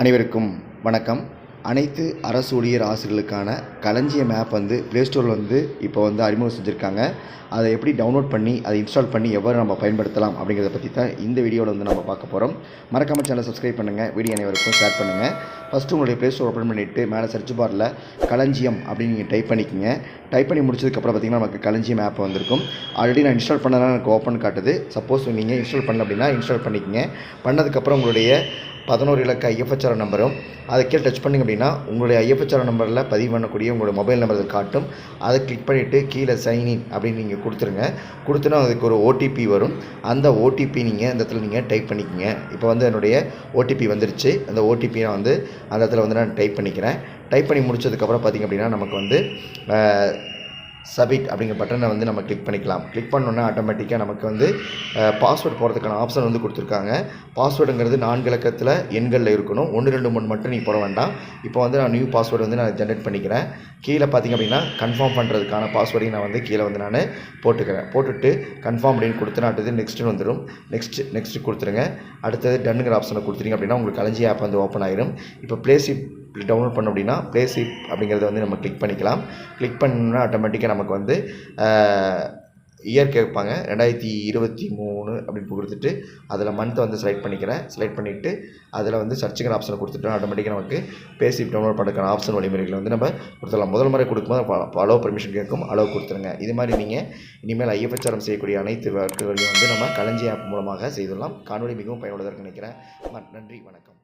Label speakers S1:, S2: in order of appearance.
S1: அனைவருக்கும் வணக்கம். அனைத்து அரசு ஊழியர் ஆசிரியர்களுக்கான களஞ்சியம் ஆப் வந்து ப்ளே ஸ்டோரில் வந்து இப்போ வந்து அறிமுகம் செஞ்சுருக்காங்க. அதை எப்படி டவுன்லோட் பண்ணி அதை இன்ஸ்டால் பண்ணி எவ்வாறு நம்ம பயன்படுத்தலாம் அப்படிங்கிறத பற்றி தான் இந்த வீடியோவில் வந்து நம்ம பார்க்க போகிறோம் மறக்காமல் சேனலை சப்ஸ்கிரைப் பண்ணுங்கள் வீடியோ அனைவருக்கும் ஷேர் பண்ணுங்கள் ஃபஸ்ட்டு உங்களுடைய ப்ளே ஸ்டோர் ஓப்பன் பண்ணிவிட்டு மேலே சர்ச் பாரில் களஞ்சியம் அப்படின்னு நீங்கள் டைப் பண்ணிக்கோங்க. டைப் பண்ணி முடிச்சதுக்கப்புறம் பார்த்தீங்கன்னா நமக்கு களஞ்சியம் ஆப் வந்திருக்கும். ஆல்ரெடி நான் இன்ஸ்டால் பண்ணதான் எனக்கு ஓப்பன் காட்டுது. சப்போஸ் நீங்கள் இன்ஸ்டால் பண்ணல அப்படின்னா இன்ஸ்டால் பண்ணிக்கங்க. பண்ணதுக்கப்புறம் உங்களுடைய பதினோரு இலக்க ஐஎஃப்எச்ஆர் நம்பரும் அதை கீழே டச் பண்ணிங்க அப்படின்னா உங்களுடைய ஐஎஃப்எச்ஆர் நம்பரில் பதிவு பண்ணக்கூடிய உங்களுடைய மொபைல் நம்பர் காட்டும். அதை கிளிக் பண்ணிவிட்டு கீழே சைன் இன் அப்படின்னு நீங்கள் கொடுத்துருங்க. கொடுத்துனா அதுக்கு ஒரு ஓடிபி வரும். அந்த ஓடிபி நீங்கள் அந்த இடத்துல நீங்கள் டைப் பண்ணிக்கோங்க. இப்போ வந்து என்னுடைய ஓடிபி வந்துருச்சு. அந்த ஓடிபி நான் வந்து அந்த இடத்துல வந்து நான் டைப் பண்ணிக்கிறேன். டைப் பண்ணி முடிச்சதுக்கப்புறம் பார்த்திங்க அப்படின்னா நமக்கு வந்து சபிட் அப்படிங்கிற பட்டனை வந்து நம்ம கிளிக் பண்ணிக்கலாம். கிளிக் பண்ணோன்னா ஆட்டோமேட்டிக்காக நமக்கு வந்து பாஸ்வேர்ட் போகிறதுக்கான ஆப்ஷன் வந்து கொடுத்துருக்காங்க. பாஸ்வேர்டுங்கிறது நான்கு இலக்கத்தில் எண்களில் இருக்கணும். ஒன்று ரெண்டு மூணு மட்டும் நீ போட வேண்டாம். இப்போ வந்து நான் நியூ பாஸ்வேர்டு வந்து நான் ஜென்ரேட் பண்ணிக்கிறேன். கீழே பார்த்திங்க அப்படின்னா கன்ஃபார்ம் பண்ணுறதுக்கான பாஸ்வேர்டையும் நான் வந்து கீழே வந்து நான் போட்டுக்கிறேன். போட்டுட்டு கன்ஃபார்ம் அப்படின்னு கொடுத்து அடுத்தது நெக்ஸ்ட்டு வந்துடும் நெக்ஸ்ட் நெக்ஸ்ட் கொடுத்துருங்க. அடுத்தது டன்னுங்கிற ஆப்ஷனை கொடுத்துருங்க அப்படின்னா உங்களுக்கு கலைஞ்சி ஆப் வந்து ஓப்பன் ஆயிரும். இப்போ பிளேசி டவுன்லோட் பண்ணோம் அப்படின்னா ப்ளேசிப் அப்படிங்கிறத வந்து நம்ம கிளிக் பண்ணிக்கலாம். கிளிக் பண்ணால் ஆட்டோமேட்டிக்காக நமக்கு வந்து இயர் கேட்பாங்க ரெண்டாயிரத்தி இருபத்தி மூணு அப்படின்னு கொடுத்துட்டு அதில் மந்த்தை வந்து செலக்ட் பண்ணிக்கிறேன். செலக்ட் பண்ணிவிட்டு அதில் வந்து சர்ச்சுங்கிற ஆப்ஷனை கொடுத்துட்டோம் ஆட்டோமேட்டிக்காக நமக்கு பேசிப் டவுன்லோட் பண்ணுறதுக்கான ஆப்ஷன் வழிமுறைகளை வந்து நம்ம கொடுத்துடலாம். முதல் முறை கொடுக்கும்போது அலோ பர்மிஷன் கேட்கும். அலோ கொடுத்துருங்க. இது மாதிரி நீங்கள் இனிமேல் ஐயப்பச்சாரம் செய்யக்கூடிய அனைத்து ஒர்க்குகளையும் வந்து நம்ம களஞ்சி ஆப் மூலமாக செய்துடலாம். காணொலி மிகவும் பயனுள்ளதாக நினைக்கிறேன். நன்றி. வணக்கம்.